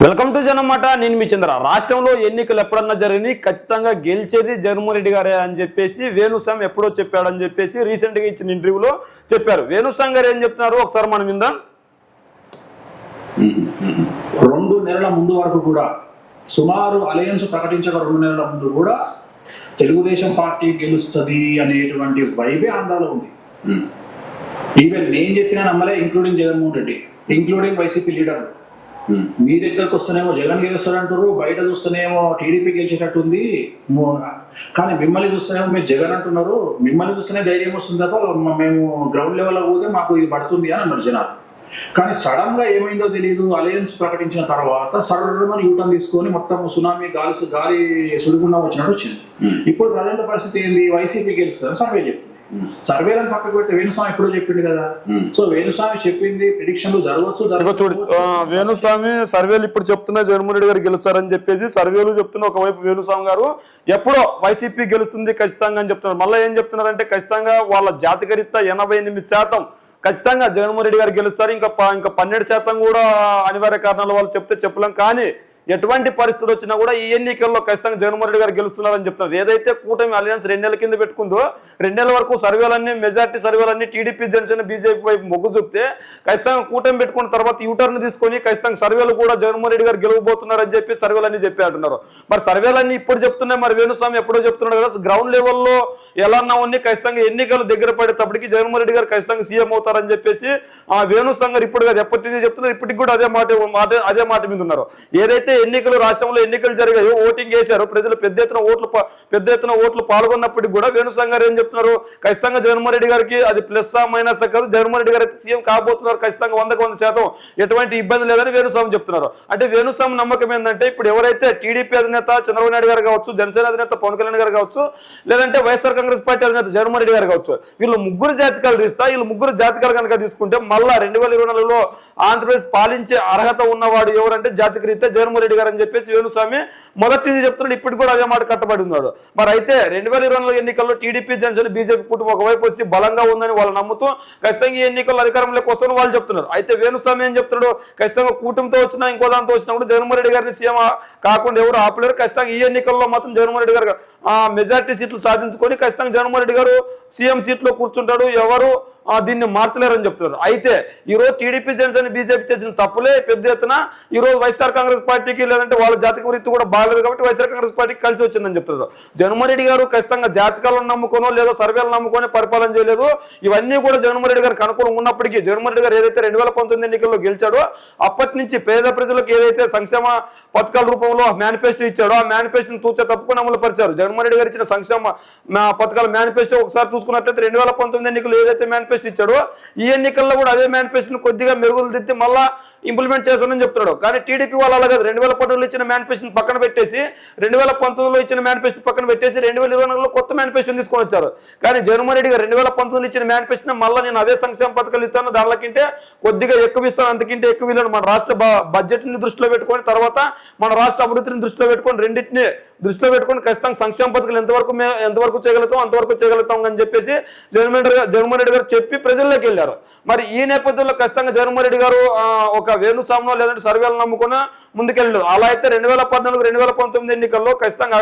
Welcome to జనమాట నేను మీ చంద్ర. రాష్ట్రంలో ఎన్నికలు ఎప్పుడన్నా జరిగినాయి ఖచ్చితంగా గెలిచేది జగన్మోహన్ రెడ్డి గారే అని చెప్పేసి వేణుస్వామి ఎప్పుడో చెప్పాడని చెప్పేసి రీసెంట్గా ఇచ్చిన ఇంటర్వ్యూలో చెప్పారు. వేణుస్వామి గారు ఏం చెప్తున్నారు? ఒకసారి మనం విందాం. రెండు నెలల ముందు వరకు కూడా సుమారు అలయన్స్ ప్రకటించక రెండు నెలల ముందు కూడా తెలుగుదేశం పార్టీ గెలుస్తుంది అనేటువంటి వైబే ఆంధ్రాలో ఉంది. ఈవెన్ నేను చెప్పినా నమ్మలే including Jaganmohan Reddy including YCP leader మీ దగ్గరకు వస్తేనేమో జగన్ గెలుస్తారంటారు బయట చూస్తేనేమో టీడీపీ గెలిచేటట్టుంది మో- కానీ మిమ్మల్ని చూస్తేనేమో మీరు జగన్ అంటున్నారు మిమ్మల్ని చూస్తేనే ధైర్యం వస్తుంది తప్ప మేము గ్రౌండ్ లెవెల్లో పోతే మాకు ఇది పడుతుంది అని అన్నారు జనాలు. కానీ సడన్గా ఏమైందో తెలియదు అలయన్స్ ప్రకటించిన తర్వాత సడన్ యూటర్న్ తీసుకొని మొత్తం సునామీ గాలి గాలి సుడిగుండం వచ్చినట్టు వచ్చింది. ఇప్పుడు ప్రజెంట్ పరిస్థితి ఏంది? వైసీపీ గెలుస్తుంది సర్వే చెప్తుంది. సర్వేలను పక్కకు పెట్టి వేణుస్వామి ఎప్పుడో చెప్పిండు కదా. సో వేణుస్వామి చెప్పింది ప్రిడిక్షన్లు జరగవచ్చు. ఆ, వేణుస్వామి సర్వేలు ఇప్పుడు చెప్తున్నా జగన్మోహన్ రెడ్డి గారు గెలుస్తారని చెప్పేసి సర్వేలు చెప్తున్న ఒకవైపు వేణుస్వామి గారు ఎప్పుడో వైసీపీ గెలుస్తుంది ఖచ్చితంగా అని చెప్తున్నారు. మళ్ళీ ఏం చెప్తున్నారంటే ఖచ్చితంగా వాళ్ళ జాతికరీత్యా ఎనభై ఎనిమిది శాతం ఖచ్చితంగా జగన్మోహన్ రెడ్డి గారు గెలుస్తారు. ఇంకా ఇంకా పన్నెండు శాతం కూడా అనివార్య కారణాల వాళ్ళు చెప్తే చెప్పలేం. కానీ ఎటువంటి పరిస్థితులు వచ్చినా కూడా ఈ ఎన్నికల్లో ఖచ్చితంగా జగన్మోహన్ రెడ్డి గారు గెలుస్తున్నారని చెప్తున్నారు. ఏదైతే కూటమి అలయన్స్ రెండేళ్ళ కింద పెట్టుకుందో రెండేళ్ళ వరకు సర్వేలన్నీ మెజార్టీ సర్వేలన్నీ టీడీపీ జనసేన బీజేపీ వైపు మొగ్గు చూపితే ఖచ్చితంగా కూటమి పెట్టుకున్న తర్వాత యూటర్న్ తీసుకొని ఖచ్చితంగా సర్వేలు కూడా జగన్మోహన్ రెడ్డి గారు గెలవబోతున్నారని చెప్పి సర్వేలన్నీ చెప్పి అంటున్నారు మరి సర్వేలన్నీ ఇప్పుడు చెప్తున్నాయి. మరి వేణుస్వామి ఎప్పుడో చెప్తున్నాడు కదా గ్రౌండ్ లెవెల్లో ఎలా ఉన్నాయి ఖచ్చితంగా ఎన్నికలు దగ్గర పడేటప్పటికి జగన్మోహన్ రెడ్డి గారు ఖచ్చితంగా సీఎం అవుతారని చెప్పేసి ఆ వేణుస్వామి గారు ఇప్పుడు కాదు ఎప్పటి నుంచి చెప్తున్నారు. ఇప్పటికి కూడా అదే మాట మాట అదే మాట మీద ఉన్నారు. ఏదైతే ఎన్నికలు రాష్ట్రంలో ఎన్నికలు జరిగాయి. ఓటింగ్ చేశారు. ప్రజలు పెద్ద ఎత్తున ఓట్లు పెద్ద ఎత్తున ఓట్లు పాల్గొన్నప్పటికీ కూడా వేణుస్వామి గారు ఏం చెప్తున్నారు? ఖచ్చితంగా జగన్మోహన్ రెడ్డి గారికి అది ప్లస్ మైనస్ కాదు. జగన్మోహన్ రెడ్డి గారు అయితే సీఎం కాబోతున్నారు. ఖచ్చితంగా వందకు వంద శాతం ఎటువంటి ఇబ్బంది లేదని వేణుస్వామి చెప్తున్నారు. అంటే వేణుస్వామి నమ్మకం ఏంటంటే ఇప్పుడు ఎవరైతే టీడీపీ అధినేత చంద్రబాబు నాయుడు గారు కావచ్చు జనసేన అధినేత పవన్ కళ్యాణ్ గారు కావచ్చు లేదంటే వైఎస్ఆర్ కాంగ్రెస్ పార్టీ అధినేత జగన్మోహన్ రెడ్డి గారు కావచ్చు వీళ్ళు ముగ్గురు జాతకాలు తీస్తా వీళ్ళు ముగ్గురు జాతకాలు కనుక తీసుకుంటే మళ్ళా రెండు వేల ఇరవై నాలుగులో ఆంధ్రప్రదేశ్ పాలించే అర్హత ఉన్నవాడు ఎవరంటే జాతక రీత్యా జగన్మోహన్ రెడ్డి గారు అని చెప్పేసి వేణుస్వామి మొదటి చెప్తున్నాడు ఇప్పటికి కూడా అదే మాట కట్టబడి ఉన్నాడు. మరి అయితే రెండు వేల ఇరవై నాలుగు ఎన్నికల్లో టీడీపీ జనసేన బీజేపీ కుటుంబం ఒకవైపు వచ్చి బలంగా ఉందని వాళ్ళు నమ్ముతూ ఖచ్చితంగా ఈ ఎన్నికల్లో అధికారంలోకి వస్తామని వాళ్ళు చెప్తున్నారు. అయితే వేణుస్వామి ఏం చెప్తున్నాడు? ఖచ్చితంగా కూటమితో వచ్చినా ఇంకో దాంతో వచ్చినప్పుడు జగన్మోహన్ రెడ్డి గారిని సీఎం కాకుండా ఎవరు ఆపలేరు. ఖచ్చితంగా ఈ ఎన్నికల్లో మాత్రం జగన్మోహన్ రెడ్డి గారు మెజార్టీ సీట్లు సాధించుకొని ఖచ్చితంగా జగన్మోహన్ రెడ్డి గారు సీఎం సీట్లో కూర్చుంటాడు. ఎవరు దీన్ని మార్చలేరని చెప్తున్నారు. అయితే ఈరోజు టీడీపీ జనసేన బీజేపీ చేసిన తప్పులే పెద్ద ఎత్తున ఈరోజు వైఎస్ఆర్ కాంగ్రెస్ పార్టీకి లేదంటే వాళ్ళ జాతక వృత్తి కూడా బాగలేదు కాబట్టి వైఎస్ఆర్ కాంగ్రెస్ పార్టీకి కలిసి వచ్చిందని చెప్తున్నారు. జగన్మోహన్ రెడ్డి గారు ఖచ్చితంగా జాతకాలను నమ్ముకోనో లేదో సర్వేలు నమ్ముకొని పరిపాలన చేయలేదు. ఇవన్నీ కూడా జగన్మోహన్ రెడ్డి గారికి అనుకూలం ఉన్నప్పటికీ జగన్మోహన్ రెడ్డి గారు ఏదైతే రెండు వేల పంతొమ్మిది ఎన్నికల్లో గెలిచాడో అప్పటి నుంచి పేద ప్రజలకు ఏదైతే సంక్షేమ పథకాల రూపంలో మేనిఫెస్టో ఇచ్చాడో ఆ మేనిఫెస్టోని తూచ తప్పుకొని అమలు పరిచారు. జగన్మోహన్ రెడ్డి గారు ఇచ్చిన సంక్షేమ మా- పథకాల మేనిఫెస్టో ఒకసారి చూసుకున్నట్లయితే రెండు వేల పంతొమ్మిది ఎన్నికలు ఏదైతే మేనిఫెస్టో ఇచ్చాడో ఈ ఎన్నికల్లో కూడా అదే మేనిఫెస్టోని కొద్దిగా మెరుగులు దిద్ది మళ్ళా ఇంప్లిమెంట్ చేస్తానని చెప్తున్నాడు. కానీ టీడీపీ వాళ్ళు అలాగే రెండు వేల పంతొమ్మిదిలో ఇచ్చిన మేనిఫెస్టోని పక్కన పెట్టేసి రెండు వేల పంతొమ్మిదిలో ఇచ్చిన మేనిఫెస్టో పక్కన పెట్టేసి రెండు వేల ఇరవై నాలుగులో కొత్త మేనిఫెస్టోని తీసుకొని వచ్చారు. కానీ జగన్మోహన్ రెడ్డి గారు రెండు వేల పంతొమ్మిదిలో ఇచ్చిన మేనిఫెస్టోని మళ్ళీ నేను అదే సంక్షేమ పథకాలు ఇస్తాను దానికంటే కొద్దిగా ఎక్కువ ఇస్తాను అంతకంటే ఎక్కువ ఇవ్వను మన రాష్ట్ర బడ్జెట్ని దృష్టిలో పెట్టుకొని తర్వాత మన రాష్ట్ర అభివృద్ధిని దృష్టిలో పెట్టుకొని రెండింటిని దృష్టిలో పెట్టుకొని ఖచ్చితంగా సంక్షేమ పథకాలు ఎంతవరకు ఎంతవరకు చేయగలుగుతాం అంతవరకు చేయగలుగుతాం అని చెప్పేసి జగన్మోహన్ రెడ్డి గారు జగన్మోహన్ రెడ్డి గారు చెప్పి ప్రజల్లోకి వెళ్ళారు. మరి ఈ నేపథ్యంలో ఖచ్చితంగా జగన్మోహన్ రెడ్డి గారు ఒక ఒక వేణుస్వామిలో లేదంటే సర్వేలు నమ్ముకుని ముందుకెళ్ళు అలా అయితే రెండు వేల పద్నాలుగు రెండు వేల పంతొమ్మిది ఎన్నికల్లో ఖచ్చితంగా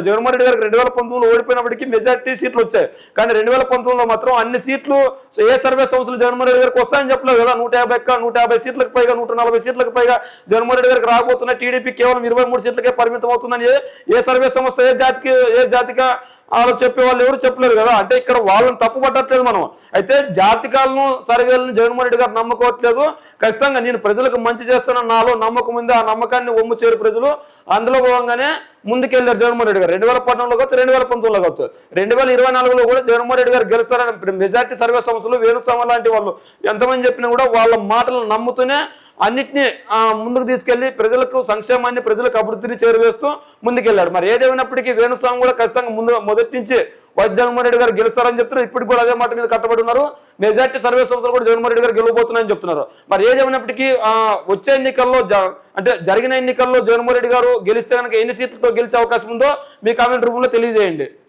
జగన్మోహన్ రెడ్డి గారికి రెండు వేల పంతొమ్మిదిలో ఓడిపోయినప్పటికీ మెజార్టీ సీట్లు వచ్చాయి. కానీ రెండు వేల పంతొమ్మిదిలో మాత్రం అన్ని సీట్లు ఏ సర్వే సంస్థలు జగన్మోహన్ రెడ్డి గారికి వస్తాయని చెప్పలేదు కదా. నూట యాభై నూట యాభై సీట్లకు పైగా నూట నలభై సీట్లకు పైగా జగన్మోహన్ రెడ్డి గారికి రాబోతున్న టీడీపీ కేవలం ఇరవై మూడు సీట్లకే పరిమితం అవుతుందని ఏ- ఏ సర్వే సంస్థ ఏ జాతికి ఏ జాతిగా వాళ్ళు చెప్పే వాళ్ళు ఎవరు చెప్పలేరు కదా? అంటే ఇక్కడ వాళ్ళని తప్పు పట్టట్లేదు మనం. అయితే జాతికాలను సర్వేలను జగన్మోహన్ రెడ్డి గారు నమ్ముకోవట్లేదు. ఖచ్చితంగా నేను ప్రజలకు మంచి చేస్తానన్న నాలో నమ్మకం ఉంది. ఆ నమ్మకాన్ని ఒమ్ము చేరు ప్రజలు. అందులో భాగంగానే ముందుకెళ్ళారు జగన్మోహన్ రెడ్డి గారు. రెండు వేల పద్నాలుగులో కావచ్చు రెండు వేల పంతొమ్మిదిలో కావచ్చు. రెండు వేల ఇరవై నాలుగులో కూడా జగన్మోహన్ రెడ్డి గారు గెలుస్తారని మెజార్టీ సర్వే సంస్థలు వేణుస్వామి లాంటి వాళ్ళు ఎంతమంది చెప్పినా కూడా వాళ్ళ మాటలు నమ్ముతూనే అన్నింటినీ ముందుకు తీసుకెళ్ళి ప్రజలకు సంక్షేమాన్ని ప్రజలకు అభివృద్ధిని చేరువేస్తూ ముందుకెళ్ళారు మరి ఏదేమైనప్పటికీ వేణుస్వామి కూడా ఖచ్చితంగా ముందు మొదటి నుంచి వైఎస్ జగన్మోహన్ రెడ్డి గారు గెలుస్తారని చెప్తున్నారు. ఇప్పటికి కూడా అదే మాట మీద కట్టబడి ఉన్నారు. మెజార్టీ సర్వే సంస్థలు కూడా జగన్మోహన్ రెడ్డి గారు గెలవబోతున్నాయని చెప్తున్నారు. మరి ఏదేమైనప్పటికీ వచ్చే ఎన్నికల్లో జ- అంటే జరిగిన ఎన్నికల్లో జగన్మోహన్ రెడ్డి గారు గెలిస్తే కనుక ఎన్ని సీట్లతో గెలిచే అవకాశం ఉందో మీ కామెంట్ రూపంలో తెలియజేయండి.